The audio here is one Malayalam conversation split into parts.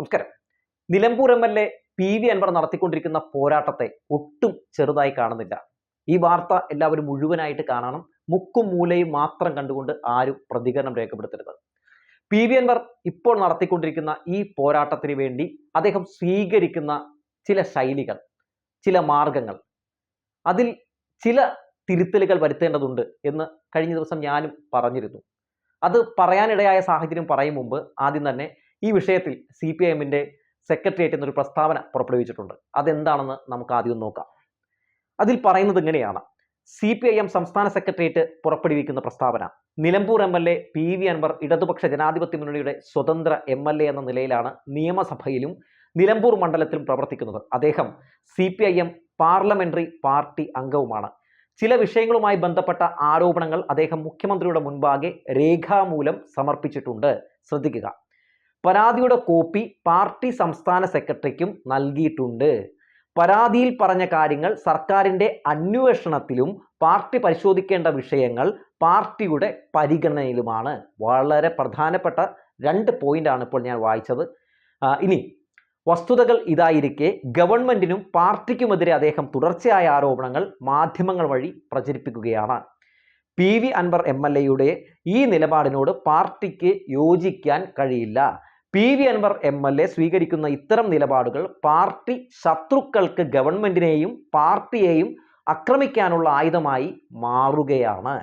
നമസ്കാരം. Nilambur M L A P V Anvar നടത്തിക്കൊണ്ടിരിക്കുന്ന പോരാട്ടത്തെ ഒട്ടും ചെറുതായി കാണുന്നില്ല. ഈ വാർത്ത എല്ലാവരും മുഴുവനായിട്ട് കാണണം. മുക്കും മൂലയും മാത്രം കണ്ടുകൊണ്ട് ആരും പ്രതികരണം രേഖപ്പെടുത്തരുത്. പി വി അൻവർ ഇപ്പോൾ നടത്തിക്കൊണ്ടിരിക്കുന്ന ഈ പോരാട്ടത്തിന് വേണ്ടി അദ്ദേഹം സ്വീകരിക്കുന്ന ചില ശൈലികൾ ചില മാർഗങ്ങൾ. അതിൽ ചില തിരുത്തലുകൾ വരുത്തേണ്ടതുണ്ട് എന്ന് കഴിഞ്ഞ ദിവസം ഞാനും പറഞ്ഞിരുന്നു. അത് പറയാനിടയായ സാഹചര്യം പറയും മുമ്പ് ആദ്യം തന്നെ ഈ വിഷയത്തിൽ സി പി ഐ സെക്രട്ടേറിയറ്റ് എന്നൊരു പ്രസ്താവന പുറപ്പെടുവിച്ചിട്ടുണ്ട്. അതെന്താണെന്ന് നമുക്ക് ആദ്യം നോക്കാം. അതിൽ പറയുന്നത് ഇങ്ങനെയാണ്. സി പി ഐ എം സംസ്ഥാന സെക്രട്ടേറിയറ്റ് പുറപ്പെടുവിക്കുന്ന പ്രസ്താവന. Nilambur M L A P V Anvar ഇടതുപക്ഷ ജനാധിപത്യ മുന്നണിയുടെ സ്വതന്ത്ര എം എൽ എ എന്ന നിലയിലാണ് നിയമസഭയിലും നിലമ്പൂർ മണ്ഡലത്തിലും പ്രവർത്തിക്കുന്നത്. അദ്ദേഹം C P I M parliamentary party അംഗവുമാണ്. ചില വിഷയങ്ങളുമായി ബന്ധപ്പെട്ട ആരോപണങ്ങൾ അദ്ദേഹം മുഖ്യമന്ത്രിയുടെ മുൻപാകെ രേഖാമൂലം സമർപ്പിച്ചിട്ടുണ്ട്. ശ്രദ്ധിക്കുക. പരാതിയുടെ കോപ്പി പാർട്ടി സംസ്ഥാന സെക്രട്ടറിക്കും നൽകിയിട്ടുണ്ട്. പരാതിയിൽ പറഞ്ഞ കാര്യങ്ങൾ സർക്കാരിന്റെ അന്വേഷണത്തിലും പാർട്ടി പരിശോധിക്കേണ്ട വിഷയങ്ങൾ പാർട്ടിയുടെ പരിഗണനയിലുമാണ്. വളരെ പ്രധാനപ്പെട്ട രണ്ട് പോയിന്റാണ് ഇപ്പോൾ ഞാൻ വായിച്ചത്. ഇനി വസ്തുതകൾ ഇതായിരിക്കെ ഗവൺമെന്റിനും പാർട്ടിക്കുമെതിരെ അദ്ദേഹം തുടർച്ചയായ ആരോപണങ്ങൾ മാധ്യമങ്ങൾ വഴി പ്രചരിപ്പിക്കുകയാണ്. P V Anvar M L എയുടെ ഈ നിലപാടിനോട് പാർട്ടിക്ക് യോജിക്കാൻ കഴിയില്ല. P V Anvar M L A സ്വീകരിക്കുന്ന ഇത്തരം നിലപാടുകൾ പാർട്ടി ശത്രുക്കൾക്ക് ഗവൺമെന്റിനെയും പാർട്ടിയെയും ആക്രമിക്കാനുള്ള ആയുധമായി മാറുകയാണ്.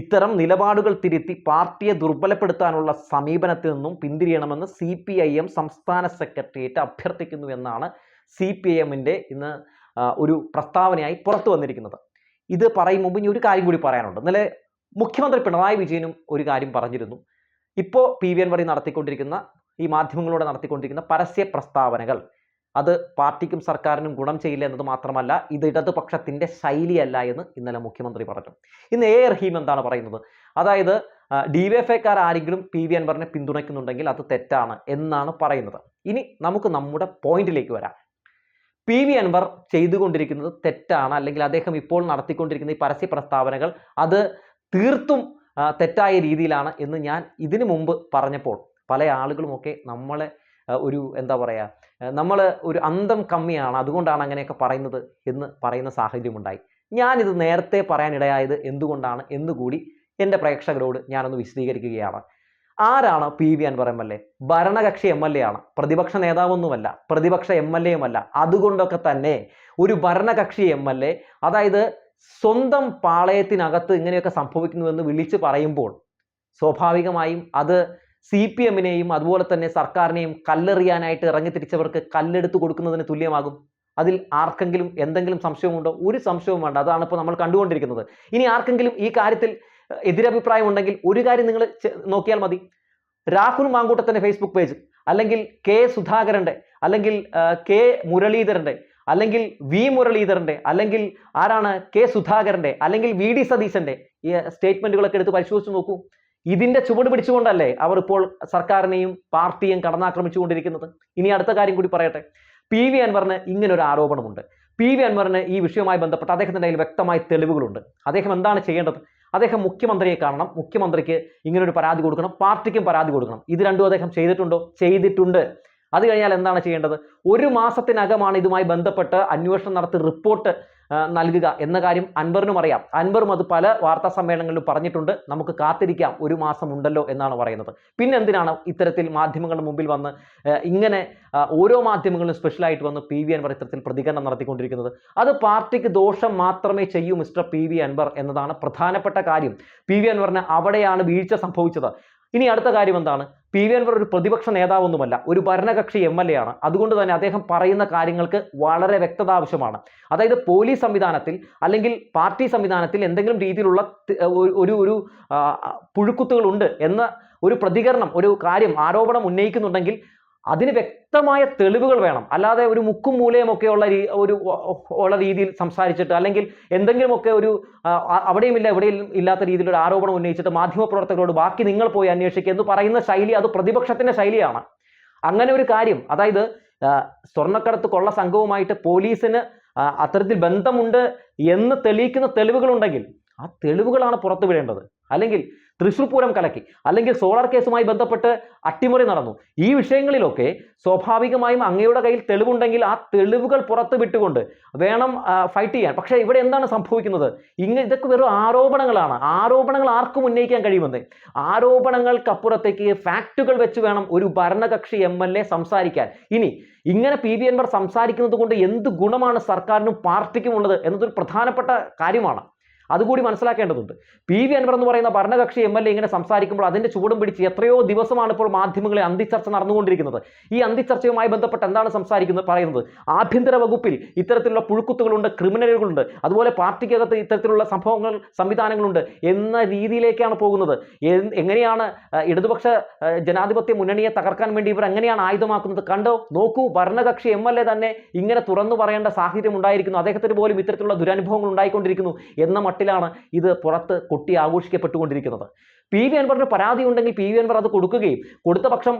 ഇത്തരം നിലപാടുകൾ തിരുത്തി പാർട്ടിയെ ദുർബലപ്പെടുത്താനുള്ള സമീപനത്തിൽ നിന്നും പിന്തിരിയണമെന്ന് സി പി ഐ എം സംസ്ഥാന സെക്രട്ടേറിയറ്റ് അഭ്യർത്ഥിക്കുന്നു എന്നാണ് സി പി ഐ എമ്മിന്റെ ഇന്ന് ഒരു പ്രസ്താവനയായി പുറത്തു വന്നിരിക്കുന്നത്. ഇത് പറയും മുമ്പ് ഇനി ഒരു കാര്യം കൂടി പറയാനുണ്ട്. ഇന്നലെ മുഖ്യമന്ത്രി പിണറായി വിജയനും ഒരു കാര്യം പറഞ്ഞിരുന്നു. ഇപ്പോൾ പി വി എൻ വഴി നടത്തിക്കൊണ്ടിരിക്കുന്ന ഈ മാധ്യമങ്ങളോട് നടത്തിക്കൊണ്ടിരിക്കുന്ന പരസ്യ പ്രസ്താവനകൾ. അത് പാർട്ടിക്കും സർക്കാരിനും ഗുണം ചെയ്യില്ല എന്നത് മാത്രമല്ല ഇത് ഇടതുപക്ഷത്തിന്റെ ശൈലിയല്ല എന്ന് ഇന്നലെ മുഖ്യമന്ത്രി പറഞ്ഞു. ഇന്ന് എ. റഹീം എന്താണ് പറയുന്നത്? അതായത് ഡി വി എഫ് ഐക്കാർ ആരെങ്കിലും പി വി അൻവറിനെ പിന്തുണയ്ക്കുന്നുണ്ടെങ്കിൽ അത് തെറ്റാണ് എന്നാണ് പറയുന്നത്. ഇനി നമുക്ക് നമ്മുടെ പോയിന്റിലേക്ക് വരാം. പി വി അൻവർ ചെയ്തുകൊണ്ടിരിക്കുന്നത് തെറ്റാണ് അല്ലെങ്കിൽ അദ്ദേഹം ഇപ്പോൾ നടത്തിക്കൊണ്ടിരിക്കുന്ന ഈ പരസ്യ പ്രസ്താവനകൾ അത് തീർത്തും തെറ്റായ രീതിയിലാണ് എന്ന് ഞാൻ ഇതിനു മുമ്പ് പറഞ്ഞപ്പോൾ പല ആളുകളുമൊക്കെ നമ്മളെ ഒരു എന്താ പറയുക നമ്മൾ ഒരു അന്തം കമ്മിയാണ് അതുകൊണ്ടാണ് അങ്ങനെയൊക്കെ പറയുന്നത് എന്ന് പറയുന്ന സാഹചര്യമുണ്ടായി. ഞാനിത് നേരത്തെ പറയാനിടയായത് എന്തുകൊണ്ടാണ് എന്നുകൂടി എന്റെ പ്രേക്ഷകരോട് ഞാനൊന്ന് വിശദീകരിക്കുകയാണ്. ആരാണ് P. V. Anvar M L A? ഭരണകക്ഷി എം എൽ എ ആണ്. പ്രതിപക്ഷ നേതാവൊന്നുമല്ല പ്രതിപക്ഷ എം എൽ എയുമല്ല അതുകൊണ്ടൊക്കെ തന്നെ ഒരു ഭരണകക്ഷി എം എൽ എ അതായത് സ്വന്തം പാളയത്തിനകത്ത് ഇങ്ങനെയൊക്കെ സംഭവിക്കുന്നുവെന്ന് വിളിച്ചു പറയുമ്പോൾ സ്വാഭാവികമായും അത് സി പി എമ്മിനെയും അതുപോലെ തന്നെ സർക്കാരിനെയും കല്ലെറിയാനായിട്ട് ഇറങ്ങി തിരിച്ചവർക്ക് കല്ലെടുത്ത് കൊടുക്കുന്നതിന് തുല്യമാകും. അതിൽ ആർക്കെങ്കിലും എന്തെങ്കിലും സംശയമുണ്ടോ? ഒരു സംശയവും വേണ്ട. അതാണ് ഇപ്പോൾ നമ്മൾ കണ്ടുകൊണ്ടിരിക്കുന്നത്. ഇനി ആർക്കെങ്കിലും ഈ കാര്യത്തിൽ എതിരഭിപ്രായം ഉണ്ടെങ്കിൽ ഒരു കാര്യം നിങ്ങൾ നോക്കിയാൽ മതി. രാഹുൽ മാങ്കൂട്ടത്തിന്റെ ഫേസ്ബുക്ക് പേജ് അല്ലെങ്കിൽ കെ സുധാകരന്റെ അല്ലെങ്കിൽ കെ മുരളീധരന്റെ അല്ലെങ്കിൽ വി മുരളീധരന്റെ അല്ലെങ്കിൽ ആരാണ്? കെ സുധാകരന്റെ അല്ലെങ്കിൽ വി ഡി സതീശന്റെ ഈ സ്റ്റേറ്റ്മെന്റുകളൊക്കെ എടുത്ത് പരിശോധിച്ച് നോക്കൂ. ഇതിന്റെ ചുവട് പിടിച്ചുകൊണ്ടല്ലേ അവർ ഇപ്പോൾ സർക്കാരിനെയും പാർട്ടിയും കടന്നാക്രമിച്ചുകൊണ്ടിരിക്കുന്നത്? ഇനി അടുത്ത കാര്യം കൂടി പറയട്ടെ. പി വി അൻവറിന് ഇങ്ങനെ ഒരു ആരോപണമുണ്ട്. പി വി അൻവറിന് ഈ വിഷയവുമായി ബന്ധപ്പെട്ട് അദ്ദേഹത്തിന്റെ കയ്യിൽ വ്യക്തമായ തെളിവുകളുണ്ട്. അദ്ദേഹം എന്താണ് ചെയ്യേണ്ടത്? അദ്ദേഹം മുഖ്യമന്ത്രിയെ കാണണം. മുഖ്യമന്ത്രിക്ക് ഇങ്ങനൊരു പരാതി കൊടുക്കണം. പാർട്ടിക്കും പരാതി കൊടുക്കണം. ഇത് രണ്ടും അദ്ദേഹം ചെയ്തിട്ടുണ്ടോ? ചെയ്തിട്ടുണ്ട്. അത് കഴിഞ്ഞാൽ എന്താണ് ചെയ്യേണ്ടത്? ഒരു മാസത്തിനകമാണ് ഇതുമായി ബന്ധപ്പെട്ട് അന്വേഷണം നടത്തി റിപ്പോർട്ട് നൽകുക എന്ന കാര്യം അൻവറിനും അറിയാം. അൻവറും അത് പല വാർത്താ സമ്മേളനങ്ങളിലും പറഞ്ഞിട്ടുണ്ട്. നമുക്ക് കാത്തിരിക്കാം. ഒരു മാസം ഉണ്ടല്ലോ എന്നാണ് പറയുന്നത്. പിന്നെ എന്തിനാണ് ഇത്തരത്തിൽ മാധ്യമങ്ങളുടെ മുമ്പിൽ വന്ന് ഇങ്ങനെ ഓരോ മാധ്യമങ്ങളും സ്പെഷ്യലായിട്ട് വന്ന് പി വി അൻവർ ഇത്തരത്തിൽ പ്രതികരണം നടത്തിക്കൊണ്ടിരിക്കുന്നത്? അത് പാർട്ടിക്ക് ദോഷം മാത്രമേ ചെയ്യൂ മിസ്റ്റർ പി വി അൻവർ എന്നതാണ് പ്രധാനപ്പെട്ട കാര്യം. പി വി അൻവറിന് അവിടെയാണ് വീഴ്ച സംഭവിച്ചത്. ഇനി അടുത്ത കാര്യം എന്താണ്? പി വി അൻവർ ഒരു പ്രതിപക്ഷ നേതാവൊന്നുമല്ല ഒരു ഭരണകക്ഷി എം എൽ എ ആണ്. അതുകൊണ്ട് തന്നെ അദ്ദേഹം പറയുന്ന കാര്യങ്ങൾക്ക് വളരെ വ്യക്തത ആവശ്യമാണ്. അതായത് പോലീസ് സംവിധാനത്തിൽ അല്ലെങ്കിൽ പാർട്ടി സംവിധാനത്തിൽ എന്തെങ്കിലും രീതിയിലുള്ള ഒരു ഒരു പുഴുക്കുത്തുകളുണ്ട് എന്ന ഒരു പ്രതികരണം ഒരു കാര്യം ആരോപണം ഉന്നയിക്കുന്നുണ്ടെങ്കിൽ അതിന് വ്യക്തമായ തെളിവുകൾ വേണം. അല്ലാതെ ഒരു മുക്കും മൂലയും ഒക്കെ ഉള്ള ഒരു ഉള്ള രീതിയിൽ സംസാരിച്ചിട്ട് അല്ലെങ്കിൽ എന്തെങ്കിലുമൊക്കെ ഒരു അവിടെയും ഇല്ല എവിടെയും ഇല്ലാത്ത രീതിയിൽ ഒരു ആരോപണം ഉന്നയിച്ചിട്ട് മാധ്യമപ്രവർത്തകരോട് ബാക്കി നിങ്ങൾ പോയി അന്വേഷിക്കുക എന്ന് പറയുന്ന ശൈലി അത് പ്രതിപക്ഷത്തിന്റെ ശൈലിയാണ്. അങ്ങനെ ഒരു കാര്യം അതായത് സ്വർണക്കടത്ത് കൊള്ള സംഘവുമായിട്ട് പോലീസിന് അത്തരത്തിൽ ബന്ധമുണ്ട് എന്ന് തെളിയിക്കുന്ന തെളിവുകളുണ്ടെങ്കിൽ ആ തെളിവുകളാണ് പുറത്തുവിടേണ്ടത്. അല്ലെങ്കിൽ തൃശൂർ പൂരം കലക്കി അല്ലെങ്കിൽ സോളാർ കേസുമായി ബന്ധപ്പെട്ട് അട്ടിമറി നടന്നു. ഈ വിഷയങ്ങളിലൊക്കെ സ്വാഭാവികമായും അങ്ങയുടെ കയ്യിൽ തെളിവുണ്ടെങ്കിൽ ആ തെളിവുകൾ പുറത്ത് വിട്ടുകൊണ്ട് വേണം ഫൈറ്റ് ചെയ്യാൻ. പക്ഷേ ഇവിടെ എന്താണ് സംഭവിക്കുന്നത്? ഇങ്ങ ഇതൊക്കെ വെറും ആരോപണങ്ങളാണ്. ആരോപണങ്ങൾ ആർക്കും ഉന്നയിക്കാൻ കഴിയുമെന്ന്. ആരോപണങ്ങൾക്കപ്പുറത്തേക്ക് ഫാക്റ്റുകൾ വെച്ച് വേണം ഒരു ഭരണകക്ഷി എം എൽ എ സംസാരിക്കാൻ. ഇനി ഇങ്ങനെ പി ബി അൻവർ സംസാരിക്കുന്നത് കൊണ്ട് എന്ത് ഗുണമാണ് സർക്കാരിനും പാർട്ടിക്കും ഉള്ളത് എന്നതൊരു പ്രധാനപ്പെട്ട കാര്യമാണ്. അതുകൂടി മനസ്സിലാക്കേണ്ടതുണ്ട്. പി വി അൻവർ എന്ന് പറയുന്ന ഭരണകക്ഷി എം എൽ എ ഇങ്ങനെ സംസാരിക്കുമ്പോൾ അതിന്റെ ചൂടും പിടിച്ച് എത്രയോ ദിവസമാണ് ഇപ്പോൾ മാധ്യമങ്ങളിൽ അന്തിച്ചർച്ച നടന്നുകൊണ്ടിരിക്കുന്നത്. ഈ അന്തിച്ചർച്ചയുമായി ബന്ധപ്പെട്ട് എന്താണ് സംസാരിക്കുന്നത് പറയുന്നത്? ആഭ്യന്തര വകുപ്പിൽ ഇത്തരത്തിലുള്ള പുഴുക്കുത്തുകളുണ്ട് ക്രിമിനലുകളുണ്ട്. അതുപോലെ പാർട്ടിക്കകത്ത് ഇത്തരത്തിലുള്ള സംഭവങ്ങൾ സംവിധാനങ്ങളുണ്ട് എന്ന രീതിയിലേക്കാണ് പോകുന്നത്. എങ്ങനെയാണ് ഇടതുപക്ഷ ജനാധിപത്യ മുന്നണിയെ തകർക്കാൻ വേണ്ടി ഇവർ എങ്ങനെയാണ് ആയുധമാക്കുന്നത് കണ്ടോ? നോക്കൂ ഭരണകക്ഷി എം എൽ എ തന്നെ ഇങ്ങനെ തുറന്നു പറയേണ്ട സാഹചര്യം ഉണ്ടായിരിക്കുന്നു. അദ്ദേഹത്തിന് പോലും ഇത്തരത്തിലുള്ള ദുരനുഭവങ്ങൾ ഉണ്ടായിക്കൊണ്ടിരിക്കുന്നു എന്ന മട്ടിലാണ് ഇത് പുറത്ത് കുട്ടി ആഘോഷിക്കപ്പെട്ടുകൊണ്ടിരിക്കുന്നത്. പി വി അൻവറിന് പരാതി ഉണ്ടെങ്കിൽ പി വി അൻവർ അത് കൊടുക്കുകയും കൊടുത്ത പക്ഷം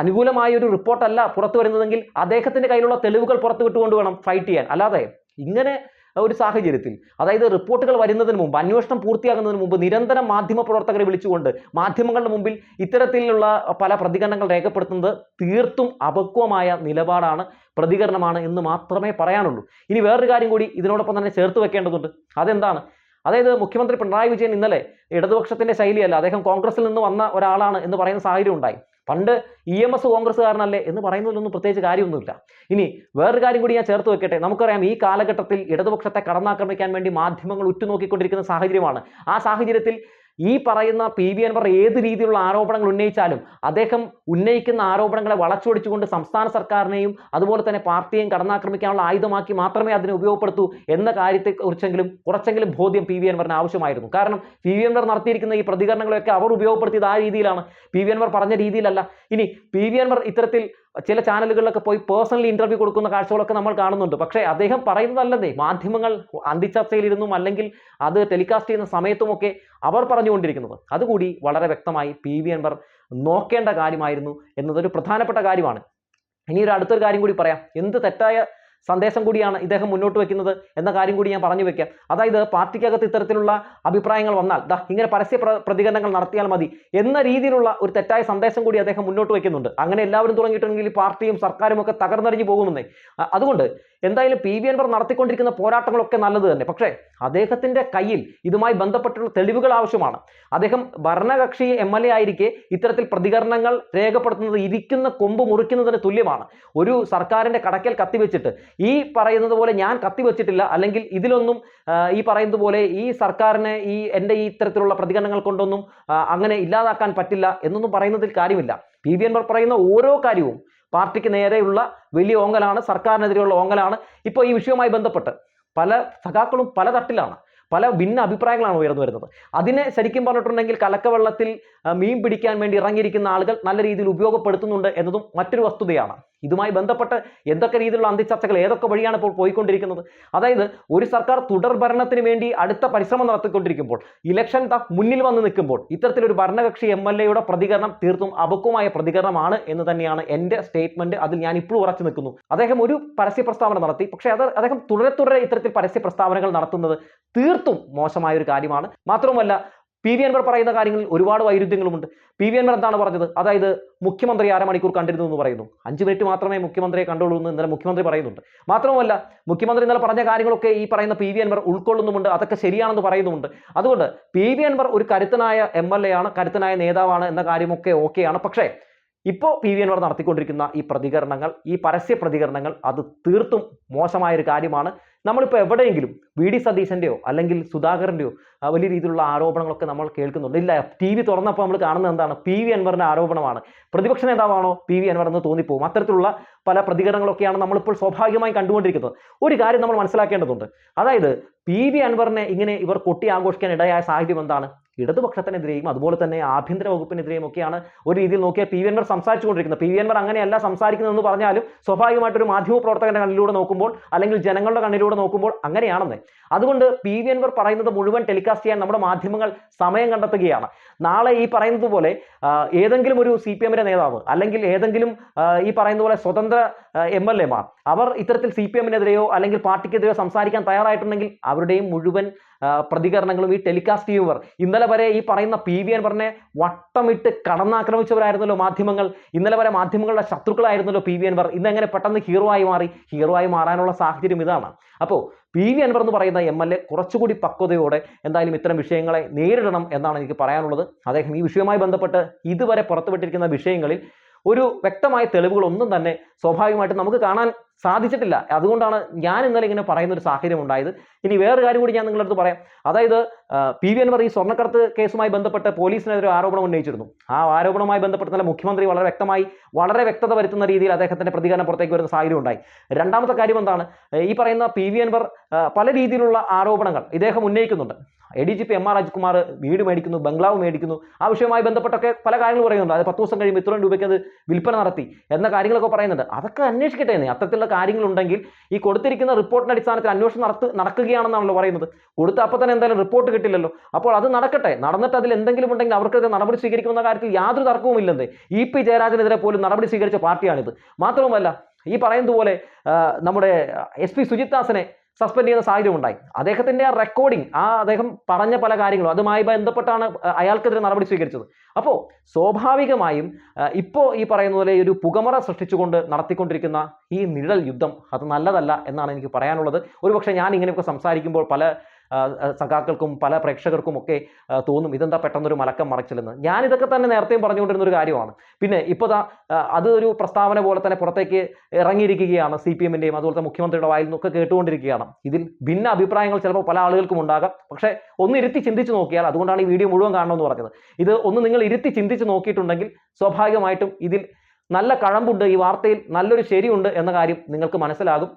അനുകൂലമായ ഒരു റിപ്പോർട്ടല്ല പുറത്തു വരുന്നതെങ്കിൽ അദ്ദേഹത്തിന്റെ കയ്യിലുള്ള തെളിവുകൾ പുറത്തു വിട്ടുകൊണ്ട് വേണം ഫൈറ്റ് ചെയ്യാൻ. അല്ലാതെ ഇങ്ങനെ ഒരു സാഹചര്യത്തിൽ അതായത് റിപ്പോർട്ടുകൾ വരുന്നതിന് മുമ്പ് അന്വേഷണം പൂർത്തിയാകുന്നതിന് മുമ്പ് നിരന്തരം മാധ്യമ പ്രവർത്തകരെ വിളിച്ചുകൊണ്ട് മാധ്യമങ്ങളുടെ മുമ്പിൽ ഇത്തരത്തിലുള്ള പല പ്രതികരണങ്ങൾ രേഖപ്പെടുത്തുന്നത് തീർത്തും അപക്വമായ നിലപാടാണ് പ്രതികരണമാണ് എന്ന് മാത്രമേ പറയാനുള്ളൂ. ഇനി വേറൊരു കാര്യം കൂടി ഇതിനോടൊപ്പം തന്നെ ചേർത്ത് വെക്കേണ്ടതുണ്ട്. അതെന്താണ്? അതായത് മുഖ്യമന്ത്രി പിണറായി വിജയൻ ഇന്നലെ ഇടതുപക്ഷത്തിന്റെ ശൈലിയല്ല അദ്ദേഹം കോൺഗ്രസിൽ നിന്ന് വന്ന ഒരാളാണ് എന്ന് പറയുന്ന സാഹചര്യം ഉണ്ടായി. പണ്ട് ഇ എം എസ് കോൺഗ്രസ്സുകാരനല്ലേ എന്ന് പറയുന്നതിലൊന്നും പ്രത്യേകിച്ച് കാര്യമൊന്നുമില്ല. ഇനി വേറൊരു കാര്യം കൂടി ഞാൻ ചേർത്ത് വെക്കട്ടെ. നമുക്കറിയാം ഈ കാലഘട്ടത്തിൽ ഇടതുപക്ഷത്തെ കടന്നാക്രമിക്കാൻ വേണ്ടി മാധ്യമങ്ങൾ ഉറ്റുനോക്കിക്കൊണ്ടിരിക്കുന്ന സാഹചര്യമാണ്. ആ സാഹചര്യത്തിൽ ഈ പറയുന്ന പി വി അൻവർ ഏത് രീതിയിലുള്ള ആരോപണങ്ങൾ ഉന്നയിച്ചാലും അദ്ദേഹം ഉന്നയിക്കുന്ന ആരോപണങ്ങളെ വളച്ചൊടിച്ചുകൊണ്ട് സംസ്ഥാന സർക്കാരിനെയും അതുപോലെ തന്നെ പാർട്ടിയെയും കടന്നാക്രമിക്കാനുള്ള ആയുധമാക്കി മാത്രമേ അതിനെ ഉപയോഗപ്പെടുത്തൂ എന്ന കാര്യത്തെക്കുറിച്ചെങ്കിലും കുറച്ചെങ്കിലും ബോധ്യം പി വി അൻവറിന് ആവശ്യമായിരുന്നു. കാരണം പി വി അൻവർ നടത്തിയിരിക്കുന്ന ഈ പ്രതികരണങ്ങളൊക്കെ അവർ ഉപയോഗപ്പെടുത്തിയത് ആ രീതിയിലാണ്. പി വി അൻവർ പറഞ്ഞ രീതിയിലല്ല. ഇനി പി വി അൻവർ ഇത്തരത്തിൽ ചില ചാനലുകളിലൊക്കെ പോയി പേഴ്സണലി ഇന്റർവ്യൂ കൊടുക്കുന്ന കാഴ്ചകളൊക്കെ നമ്മൾ കാണുന്നുണ്ട്. പക്ഷേ അദ്ദേഹം പറയുന്നതല്ലെന്നേ മാധ്യമങ്ങൾ അന്തിച്ചർച്ചയിലിരുന്നും അല്ലെങ്കിൽ അത് ടെലികാസ്റ്റ് ചെയ്യുന്ന സമയത്തുമൊക്കെ അവർ പറഞ്ഞുകൊണ്ടിരിക്കുന്നത്. അതുകൂടി വളരെ വ്യക്തമായി പി വി അൻവർ നോക്കേണ്ട കാര്യമായിരുന്നു എന്നതൊരു പ്രധാനപ്പെട്ട കാര്യമാണ്. ഇനി ഒരു അടുത്തൊരു കാര്യം കൂടി പറയാം. എന്ത് തെറ്റായ സന്ദേശം കൂടിയാണ് ഇദ്ദേഹം മുന്നോട്ട് വെക്കുന്നത് എന്ന കാര്യം കൂടി ഞാൻ പറഞ്ഞു വെക്കാം. അതായത് പാർട്ടിക്കകത്ത് ഇത്തരത്തിലുള്ള അഭിപ്രായങ്ങൾ വന്നാൽ ദാ ഇങ്ങനെ പരസ്യ പ്രതികരണങ്ങൾ നടത്തിയാൽ മതി എന്ന രീതിയിലുള്ള ഒരു തെറ്റായ സന്ദേശം കൂടി അദ്ദേഹം മുന്നോട്ട് വെക്കുന്നുണ്ട്. അങ്ങനെ എല്ലാവരും തുടങ്ങിയിട്ടുണ്ടെങ്കിൽ പാർട്ടിയും സർക്കാരും ഒക്കെ തകർന്നടിഞ്ഞു പോകുമെന്നേ. അതുകൊണ്ട് എന്തായാലും പി വി അൻവർ നടത്തിക്കൊണ്ടിരിക്കുന്ന പോരാട്ടങ്ങളൊക്കെ നല്ലത് തന്നെ. പക്ഷേ അദ്ദേഹത്തിന്റെ കയ്യിൽ ഇതുമായി ബന്ധപ്പെട്ടുള്ള തെളിവുകൾ ആവശ്യമാണ്. അദ്ദേഹം ഭരണകക്ഷി എം എൽ എ ആയിരിക്കെ ഇത്തരത്തിൽ പ്രതികരണങ്ങൾ രേഖപ്പെടുത്തുന്നത് ഇരിക്കുന്ന കൊമ്പ് മുറിക്കുന്നതിന് തുല്യമാണ്. ഒരു സർക്കാരിന്റെ കടക്കൽ കത്തിവെച്ചിട്ട് ഈ പറയുന്നത് പോലെ ഞാൻ കത്തിവെച്ചിട്ടില്ല. അല്ലെങ്കിൽ ഇതിലൊന്നും ഈ പറയുന്നത് പോലെ ഈ സർക്കാരിനെ ഈ എന്റെ ഈ ഇത്തരത്തിലുള്ള പ്രതികരണങ്ങൾ കൊണ്ടൊന്നും അങ്ങനെ ഇല്ലാതാക്കാൻ പറ്റില്ല എന്നൊന്നും പറയുന്നതിൽ കാര്യമില്ല. പി വി അൻവർ പറയുന്ന ഓരോ കാര്യവും പാർട്ടിക്ക് നേരെയുള്ള വലിയ ഓങ്ങലാണ് സർക്കാരിനെതിരെയുള്ള ഓങ്ങലാണ് ഇപ്പോൾ ഈ വിഷയവുമായി ബന്ധപ്പെട്ട്. പല സഖാക്കളും പല തട്ടിലാണ് പല ഭിന്ന അഭിപ്രായങ്ങളാണ് ഉയർന്നു വരുന്നത്. അതിനെ ശരിക്കും പറഞ്ഞിട്ടുണ്ടെങ്കിൽ കലക്കവെള്ളത്തിൽ മീൻ പിടിക്കാൻ വേണ്ടി ഇറങ്ങിയിരിക്കുന്ന ആളുകൾ നല്ല രീതിയിൽ ഉപയോഗപ്പെടുത്തുന്നുണ്ട് എന്നതും മറ്റൊരു വസ്തുതയാണ്. ഇതുമായി ബന്ധപ്പെട്ട് എന്തൊക്കെ രീതിയിലുള്ള അന്തിച്ചർച്ചകൾ ഏതൊക്കെ വഴിയാണ് ഇപ്പോൾ പോയിക്കൊണ്ടിരിക്കുന്നത്? അതായത് ഒരു സർക്കാർ തുടർ ഭരണത്തിന് വേണ്ടി അടുത്ത പരിശ്രമം നടത്തിക്കൊണ്ടിരിക്കുമ്പോൾ ഇലക്ഷൻ മുന്നിൽ വന്ന് നിൽക്കുമ്പോൾ ഇത്തരത്തിലൊരു ഭരണകക്ഷി എം എൽ എയുടെ പ്രതികരണം തീർത്തും അപക്വമായ പ്രതികരണമാണ് എന്ന് തന്നെയാണ് എന്റെ സ്റ്റേറ്റ്മെന്റ് അതിൽ ഞാൻ ഇപ്പോഴും ഉറച്ചു നിൽക്കുന്നു. അദ്ദേഹം ഒരു പരസ്യ പ്രസ്താവന നടത്തി. പക്ഷേ അത് അദ്ദേഹം തുടരെ തുടരെ ഇത്തരത്തിൽ പരസ്യ പ്രസ്താവനകൾ നടത്തുന്നത് തീർത്തും മോശമായ ഒരു കാര്യമാണ്. മാത്രവുമല്ല പി വി അൻവർ പറയുന്ന കാര്യങ്ങളിൽ ഒരുപാട് വൈരുദ്ധ്യങ്ങളുമുണ്ട്. പി വി അൻവർ എന്താണ് പറഞ്ഞത്? അതായത് മുഖ്യമന്ത്രി അരമണിക്കൂർ കണ്ടിരുന്നു എന്ന് പറയുന്നു. അഞ്ച് മിനിറ്റ് മാത്രമേ മുഖ്യമന്ത്രിയെ കണ്ടുള്ളൂ എന്ന് ഇന്നലെ മുഖ്യമന്ത്രി പറയുന്നുണ്ട്. മാത്രമല്ല മുഖ്യമന്ത്രി ഇന്നലെ പറഞ്ഞ കാര്യങ്ങളൊക്കെ ഈ പറയുന്ന പി വി അൻവർ ഉൾക്കൊള്ളുന്നുമുണ്ട്. അതൊക്കെ ശരിയാണെന്ന് പറയുന്നുമുണ്ട്. അതുകൊണ്ട് പി വി അൻവർ ഒരു കരുത്തനായ എം എൽ എ ആണ് കരുത്തനായ നേതാവാണ് എന്ന കാര്യമൊക്കെ ഓക്കെയാണ് പക്ഷേ ഇപ്പോൾ പി വി അൻവർ നടത്തിക്കൊണ്ടിരിക്കുന്ന ഈ പ്രതികരണങ്ങൾ ഈ പരസ്യ പ്രതികരണങ്ങൾ അത് തീർത്തും മോശമായൊരു കാര്യമാണ്. നമ്മളിപ്പോൾ എവിടെയെങ്കിലും വി ഡി സതീശന്റെയോ അല്ലെങ്കിൽ സുധാകരന്റെയോ വലിയ രീതിയിലുള്ള ആരോപണങ്ങളൊക്കെ നമ്മൾ കേൾക്കുന്നുണ്ട്. ഇല്ല ടി വി തുറന്നപ്പോൾ നമ്മൾ കാണുന്നത് എന്താണ്? പി വി അൻവറിന്റെ ആരോപണമാണ്. പ്രതിപക്ഷ നേതാവാണോ പി വി അൻവർ എന്ന് തോന്നിപ്പോകും അത്തരത്തിലുള്ള പല പ്രതികരണങ്ങളൊക്കെയാണ് നമ്മളിപ്പോൾ സ്വാഭാവികമായി കണ്ടുകൊണ്ടിരിക്കുന്നത്. ഒരു കാര്യം നമ്മൾ മനസ്സിലാക്കേണ്ടതുണ്ട്. അതായത് പി വി അൻവറിനെ ഇങ്ങനെ ഇവർ കൊട്ടി ആഘോഷിക്കാൻ ഇടയായ സാഹചര്യം എന്താണ്? ഇടതുപക്ഷത്തിനെതിരെയും അതുപോലെ തന്നെ ആഭ്യന്തര വകുപ്പിനെതിരെയും ഒക്കെയാണ് ഒരു രീതിയിൽ നോക്കിയാൽ പി വി അൻവർ സംസാരിച്ചുകൊണ്ടിരിക്കുന്നത്. പി വി അൻവർ അങ്ങനെയല്ല സംസാരിക്കുന്നതെന്ന് പറഞ്ഞാലും സ്വാഭാവികമായിട്ടൊരു മാധ്യമ പ്രവർത്തകന്റെ കണ്ണിലൂടെ നോക്കുമ്പോൾ അല്ലെങ്കിൽ ജനങ്ങളുടെ കണ്ണിലൂടെ നോക്കുമ്പോൾ അങ്ങനെയാണെന്ന്. അതുകൊണ്ട് പി വി അൻവർ പറയുന്നത് മുഴുവൻ ടെലികാസ്റ്റ് ചെയ്യാൻ നമ്മുടെ മാധ്യമങ്ങൾ സമയം കണ്ടെത്തുകയാണ്. നാളെ ഈ പറയുന്നത് പോലെ ഏതെങ്കിലും ഒരു സി പി എമ്മിന്റെ നേതാവ് അല്ലെങ്കിൽ ഏതെങ്കിലും ഈ പറയുന്ന പോലെ സ്വതന്ത്ര എം എൽ എമാർ അവർ ഇത്തരത്തിൽ സി പി എമ്മിനെതിരെയോ അല്ലെങ്കിൽ പാർട്ടിക്കെതിരെയോ സംസാരിക്കാൻ തയ്യാറായിട്ടുണ്ടെങ്കിൽ അവരുടെയും മുഴുവൻ പ്രതികരണങ്ങളും ഈ ടെലികാസ്റ്റ് ചെയ്യുവർ. ഇന്നലെ വരെ ഈ പറയുന്ന പി വി അൻവറിനെ വട്ടമിട്ട് കടന്നാക്രമിച്ചവരായിരുന്നല്ലോ മാധ്യമങ്ങൾ. ഇന്നലെ വരെ മാധ്യമങ്ങളുടെ ശത്രുക്കളായിരുന്നല്ലോ പി വി അൻവർ. ഇന്ന് എങ്ങനെ പെട്ടെന്ന് ഹീറോ ആയി മാറി? ഹീറോ ആയി മാറാനുള്ള സാഹചര്യം ഇതാണ്. അപ്പോൾ പി വി അൻവർ എന്ന് പറയുന്ന എം എൽ എ കുറച്ചുകൂടി പക്വതയോടെ എന്തായാലും ഇത്തരം വിഷയങ്ങളെ നേരിടണം എന്നാണ് എനിക്ക് പറയാനുള്ളത്. അദ്ദേഹം ഈ വിഷയവുമായി ബന്ധപ്പെട്ട് ഇതുവരെ പുറത്തുവിട്ടിരിക്കുന്ന വിഷയങ്ങളിൽ ഒരു വ്യക്തമായ തെളിവുകളൊന്നും തന്നെ സ്വാഭാവികമായിട്ടും നമുക്ക് കാണാൻ സാധിച്ചിട്ടില്ല. അതുകൊണ്ടാണ് ഞാൻ ഇന്നലെ ഇങ്ങനെ പറയുന്ന ഒരു സാഹചര്യം ഉണ്ടായത്. ഇനി വേറൊരു കാര്യം കൂടി ഞാൻ നിങ്ങളുടെ അടുത്ത് പറയാം. അതായത് പി വി അൻവർ ഈ സ്വർണക്കടത്ത് കേസുമായി ബന്ധപ്പെട്ട് പോലീസിനെതിരെ ആരോപണം ഉന്നയിച്ചിരുന്നു. ആ ആരോപണവുമായി ബന്ധപ്പെട്ട് നല്ല മുഖ്യമന്ത്രി വളരെ വ്യക്തമായി വളരെ വ്യക്തത വരുത്തുന്ന രീതിയിൽ അദ്ദേഹത്തിന്റെ പ്രതികരണം പുറത്തേക്ക് വരുന്ന സാഹചര്യം ഉണ്ടായി. രണ്ടാമത്തെ കാര്യം എന്താണ്? ഈ പറയുന്ന പി വി അൻവർ പല രീതിയിലുള്ള ആരോപണങ്ങൾ ഇദ്ദേഹം ഉന്നയിക്കുന്നുണ്ട്. A D G P M R Rajkumar വീട് മേടിക്കുന്നു ബംഗ്ലാവ് മേടിക്കുന്നു. ആ വിഷയവുമായി ബന്ധപ്പെട്ടൊക്കെ പല കാര്യങ്ങൾ പറയുന്നുണ്ട്. അത് പത്ത് ദിവസം കഴിയുമ്പോൾ ഇത്രയും രൂപയ്ക്ക് അത് വിൽപ്പന നടത്തി എന്ന കാര്യങ്ങളൊക്കെ പറയുന്നുണ്ട്. അതൊക്കെ അന്വേഷിക്കട്ടെ അത്തരത്തിലുള്ള കാര്യങ്ങളുണ്ടെങ്കിൽ ഈ കൊടുത്തിരിക്കുന്ന റിപ്പോർട്ടിന്റെ അടിസ്ഥാനത്തിൽ അന്വേഷണം നടത്ത് നടക്കുകയാണെന്നാണല്ലോ പറയുന്നത്. കൊടുത്ത അപ്പം തന്നെ എന്തായാലും റിപ്പോർട്ട് കിട്ടില്ലല്ലോ. അപ്പോൾ അത് നടക്കട്ടെ. നടന്നിട്ട് അതിൽ എന്തെങ്കിലും ഉണ്ടെങ്കിൽ അവർക്കെതിരെ നടപടി സ്വീകരിക്കുന്ന കാര്യത്തിൽ യാതൊരു തർക്കവും ഇല്ലെന്നേ. ഇ പി ജയരാജനെതിരെ പോലും നടപടി സ്വീകരിച്ച പാർട്ടിയാണിത്. മാത്രവുമല്ല ഈ പറയുന്നതുപോലെ നമ്മുടെ എസ് പി സുജിത് ദാസിനെ സസ്പെൻഡ് ചെയ്യുന്ന സാഹചര്യം ഉണ്ടായി. അദ്ദേഹത്തിന്റെ ആ റെക്കോർഡിംഗ് ആ അദ്ദേഹം പറഞ്ഞ പല കാര്യങ്ങളും അതുമായി ബന്ധപ്പെട്ടാണ് അയാൾക്കെതിരെ നടപടി സ്വീകരിച്ചത്. അപ്പോൾ സ്വാഭാവികമായും ഇപ്പോൾ ഈ പറയുന്ന പോലെ ഒരു പുകമറ സൃഷ്ടിച്ചുകൊണ്ട് നടത്തിക്കൊണ്ടിരിക്കുന്ന ഈ നിഴൽ യുദ്ധം അത് നല്ലതല്ല എന്നാണ് എനിക്ക് പറയാനുള്ളത്. ഒരുപക്ഷെ ഞാൻ ഇങ്ങനെയൊക്കെ സംസാരിക്കുമ്പോൾ പല സഖാക്കൾക്കും പല പ്രേക്ഷകർക്കും ഒക്കെ തോന്നും ഇതെന്താ പെട്ടെന്നൊരു മലക്കം മറച്ചില്ലെന്ന്. ഞാൻ ഇതൊക്കെ തന്നെ നേരത്തെയും പറഞ്ഞുകൊണ്ടിരുന്ന ഒരു കാര്യമാണ്. പിന്നെ ഇപ്പോൾ അത് ഒരു പ്രസ്താവന പോലെ തന്നെ പുറത്തേക്ക് ഇറങ്ങിയിരിക്കുകയാണ് സി പി എമ്മിന്റെയും അതുപോലത്തെ മുഖ്യമന്ത്രിയുടെ വായിൽ നിന്നൊക്കെ കേട്ടുകൊണ്ടിരിക്കുകയാണ്. ഇതിൽ ഭിന്ന അഭിപ്രായങ്ങൾ ചിലപ്പോൾ പല ആളുകൾക്കും ഉണ്ടാകാം. പക്ഷേ ഒന്ന് ഇരുത്തി ചിന്തിച്ച് നോക്കിയാൽ അതുകൊണ്ടാണ് ഈ വീഡിയോ മുഴുവൻ കാണണമെന്ന് പറഞ്ഞത്. ഇത് ഒന്ന് നിങ്ങൾ ഇരുത്തി ചിന്തിച്ച് നോക്കിയിട്ടുണ്ടെങ്കിൽ സ്വാഭാവികമായിട്ടും ഇതിൽ നല്ല കഴമ്പുണ്ട് ഈ വാർത്തയിൽ നല്ലൊരു ശരിയുണ്ട് എന്ന കാര്യം നിങ്ങൾക്ക് മനസ്സിലാകും.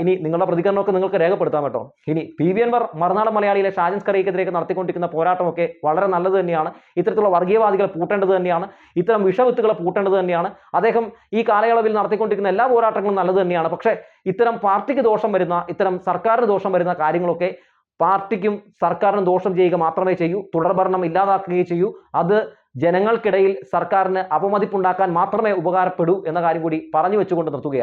ഇനി നിങ്ങളുടെ പ്രതികരണമൊക്കെ നിങ്ങൾക്ക് രേഖപ്പെടുത്താം കേട്ടോ. ഇനി പി വി എൻവർ മറുനാടൻ മലയാളിയിലെ ഷാജൻസ് കറിക്കെതിരെയൊക്കെ നടത്തിക്കൊണ്ടിരിക്കുന്ന പോരാട്ടമൊക്കെ വളരെ നല്ലത് തന്നെയാണ്. ഇത്തരത്തിലുള്ള വർഗീയവാദികളെ പൂട്ടേണ്ടത് തന്നെയാണ്. ഇത്തരം വിഷവിത്തുകളെ പൂട്ടേണ്ടത് തന്നെയാണ്. അദ്ദേഹം ഈ കാലയളവിൽ നടത്തിക്കൊണ്ടിരിക്കുന്ന എല്ലാ പോരാട്ടങ്ങളും നല്ലത് തന്നെയാണ്. പക്ഷേ ഇത്തരം പാർട്ടിക്ക് ദോഷം വരുന്ന ഇത്തരം സർക്കാരിന് ദോഷം വരുന്ന കാര്യങ്ങളൊക്കെ പാർട്ടിക്കും സർക്കാരിനും ദോഷം ചെയ്യുക മാത്രമേ ചെയ്യൂ. തുടർഭരണം ഇല്ലാതാക്കുകയും ചെയ്യൂ. അത് ജനങ്ങൾക്കിടയിൽ സർക്കാരിന് അപമതിപ്പുണ്ടാക്കാൻ മാത്രമേ ഉപകാരപ്പെടൂ എന്ന കാര്യം കൂടി പറഞ്ഞു വെച്ചുകൊണ്ട് നിർത്തുകയാണ്.